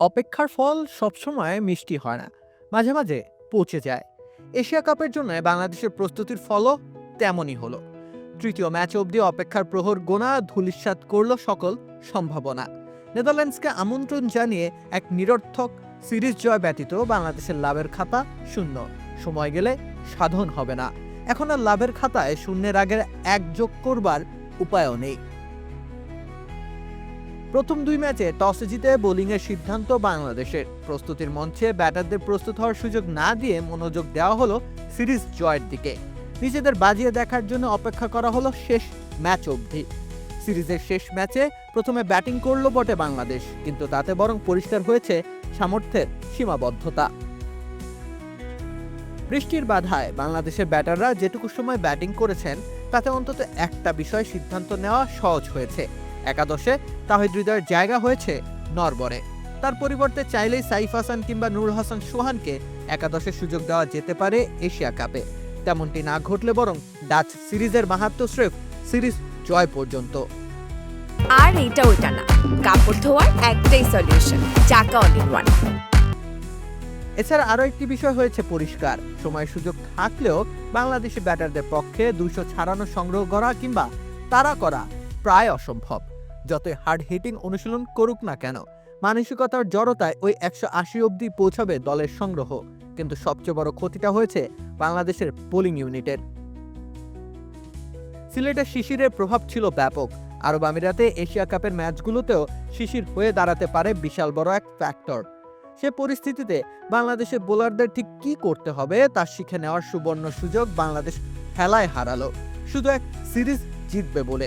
অপেক্ষার ফল সবসময় মিষ্টি হয় না, মাঝে মাঝে পচে যায়। এশিয়া কাপের জন্য বাংলাদেশের প্রস্তুতির ফলও তেমনই হলো। তৃতীয় ম্যাচ অবধি অপেক্ষার প্রহর গোনা ধূলিসাৎ করল সকল সম্ভাবনা। নেদারল্যান্ডসকে আমন্ত্রণ জানিয়ে এক নিরর্থক সিরিজ জয় ব্যতীত বাংলাদেশের লাভের খাতা শূন্য। সময় গেলে সাধন হবে না। এখন আর লাভের খাতায় শূন্যের আগের এক যোগ করবার উপায়ও নেই। প্রথম দুই ম্যাচে টসে জিতে বোলিংয়ের সিদ্ধান্ত বাংলাদেশের। প্রস্তুতির মঞ্চে ব্যাটারদের প্রস্তুত হওয়ার সুযোগ না দিয়ে মনোযোগ দেওয়া হলো সিরিজ জয়ের দিকে। নিজেদের বাজিয়ে দেখার জন্য অপেক্ষা করা হলো শেষ ম্যাচ অবধি। সিরিজের শেষ ম্যাচে প্রথমে ব্যাটিং করল বটে বাংলাদেশ, কিন্তু তাতে বরং পরিষ্কার হয়েছে সামর্থ্যের সীমাবদ্ধতা। বৃষ্টির বাধায় বাংলাদেশের ব্যাটাররা যেটুকু সময় ব্যাটিং করেছেন, তাতে অন্তত একটা বিষয় সিদ্ধান্ত নেওয়া সহজ হয়েছে। একাদশে তাহিদ হৃদয়ের জায়গা হয়েছে নরবরে। তার পরিবর্তে চাইলেই সাইফ হাসান কিংবা নুরুল হাসান সোহানকে একাদশে সুযোগ দেওয়া যেতে পারে এশিয়া কাপে। তেমনটি না ঘটলে বরং ডাচ সিরিজের মাহাত্ম স্রেফ সিরিজ জয় পর্যন্ত। আর এইটা ওইটা না কাপড় ধোয়ার একটাই সলিউশন চাকা অল ইন ওয়ান এছাড়া আরও একটি বিষয় হয়েছে পরিষ্কার সময় সুযোগ থাকলেও বাংলাদেশি ব্যাটারদের পক্ষে দুশো ছাড়ানো সংগ্রহ করা কিংবা তারা করা প্রায় অসম্ভব। যতই হার্ড হিটিং অনুশীলন করুক না কেন। মানসিকতার জড়তায় ওই একশো আশি অব্দি পৌঁছাবে দলের সংগ্রহ। কিন্তু সবচেয়ে বড় ক্ষতিটা হয়েছে বাংলাদেশের বোলিং ইউনিটের। সিলেটের শিশিরের প্রভাব ছিল ব্যাপক। আরব আমিরাতে এশিয়া কাপের ম্যাচগুলোতেও শিশির হয়ে দাঁড়াতে পারে বিশাল বড় এক ফ্যাক্টর সে পরিস্থিতিতে বাংলাদেশের বোলারদের ঠিক কি করতে হবে তা শিখে নেওয়ার সুবর্ণ সুযোগ বাংলাদেশ খেলায় হারালো। শুধু এক সিরিজ জিতবে বলে।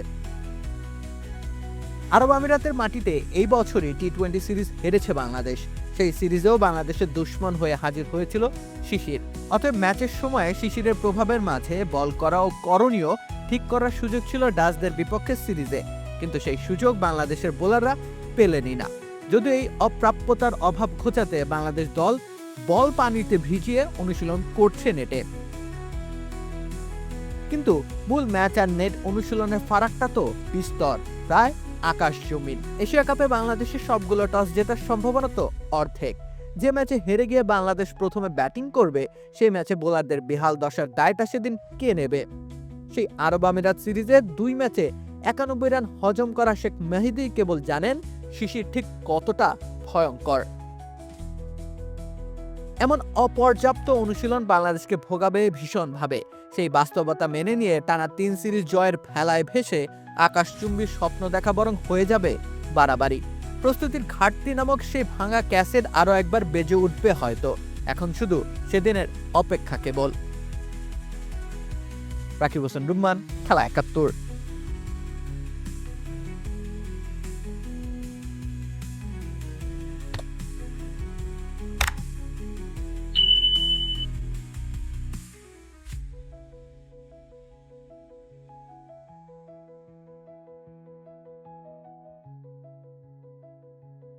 আরব আমিরাতের মাটিতে এই বছরই টি টোয়েন্টি সিরিজ হেরেছে বাংলাদেশ। সেই সিরিজেও বাংলাদেশের দুশ্মন হয়ে হাজির হয়েছিল শিশির। অতএব ম্যাচের সময় শিশিরের প্রভাবের মাঝে বল করা ও করণীয় ঠিক করার সুযোগ ছিল ডাচদের বিপক্ষে সিরিজে। কিন্তু সেই সুযোগ বাংলাদেশের বোলাররা পেলেনই না। যদিও এই অপ্রাপ্যতার অভাব ঘোচাতে বাংলাদেশ দল বল পানিতে ভিজিয়ে অনুশীলন করছে নেটে। কিন্তু মূল ম্যাচ আর নেট অনুশীলনের ফারাকটা তো বিস্তর। প্রায় আকাশ জমিন। এশিয়া কাপে বাংলাদেশের সবগুলো টস জেতার সম্ভাবনা তো অর্ধেক। যে ম্যাচে হেরে গিয়ে বাংলাদেশ প্রথমে ব্যাটিং করবে, সেই ম্যাচে বোলারদের বেহাল দশার দায়টা সেদিন কে নেবে? সেই আরব আমিরাত সিরিজে দুই ম্যাচে একানব্বই রান হজম করা শেখ মেহিদি কেবল জানেন, শিশির ঠিক কতটা ভয়ঙ্কর। এমন অপর্যাপ্ত অনুশীলন বাংলাদেশকে ভোগাবে ভীষণভাবে। সেই বাস্তবতা মেনে নিয়ে টানা তিন সিরিজ জয়ের ফেলায় ভেসে আকাশচুম্বী স্বপ্ন দেখা বরং হয়ে যাবে বাড়াবাড়ি। প্রস্তুতির ঘাটতি নামক সেই ভাঙা ক্যাসেট আরও একবার বেজে উঠবে হয়তো। এখন শুধু সেদিনের অপেক্ষা কেবল। রাকিব হোসেন, রুম্মান, খেলা একাত্তর।